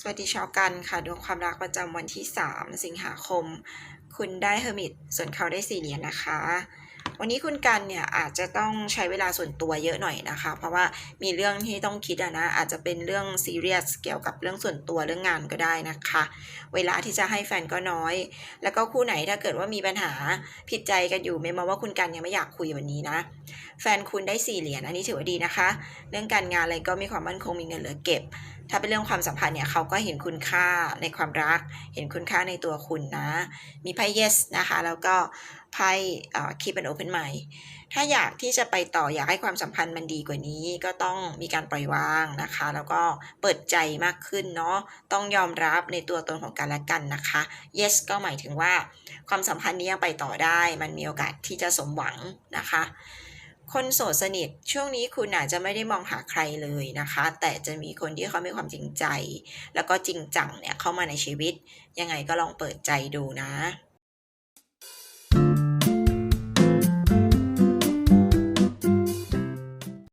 สวัสดีชาวกันค่ะดวงความรักประจำวันที่ 3 สิงหาคม คุณได้เฮอร์มิตส่วนเขาได้สี่เหรียญนะคะ วันนี้คุณกันเนี่ยอาจจะต้องใช้เวลาส่วนตัวเยอะหน่อยนะคะ เพราะว่ามีเรื่องที่ต้องคิดอะนะอาจจะเป็นเรื่องซีเรียสเกี่ยวกับเรื่องส่วนตัวเรื่องงานก็ได้นะคะ เวลาที่จะให้แฟนก็น้อย แล้วก็คู่ไหนถ้าเกิดว่ามีปัญหาผิดใจกันอยู่ไม่มาว่าคุณกันยังไม่อยากคุยวันนี้นะ แฟนคุณได้สี่เหรียญอันนี้ถือว่าดีนะคะ เรื่องการงานอะไรก็มีความมั่นคงมีเงินเหลือเก็บ ถ้าเป็นเรื่องความสัมพันธ์เนี่ยเขาก็เห็นคุณค่าในความรัก เห็นคุณค่าในตัวคุณนะ มีไพ่ yes นะคะ แล้วก็ไพ่เอ่อ keep an open mind ถ้าอยากที่จะไปต่ออยากให้ความสัมพันธ์มันดีกว่านี้ก็ต้องมีการปล่อยวางนะคะ แล้วก็เปิดใจมากขึ้นเนาะต้องยอมรับในตัวตนของกันและกันนะคะ yes ก็หมายถึงว่า ความสัมพันธ์นี้ยังไปต่อได้ มันมีโอกาสที่จะสมหวังนะคะ คนโสดสนิทช่วงนี้คุณอาจจะไม่ได้มองหาใครเลยนะคะ แต่จะมีคนที่เขามีความจริงใจ แล้วก็จริงจังเนี่ยเข้ามาในชีวิต ยังไงก็ลองเปิดใจดูนะ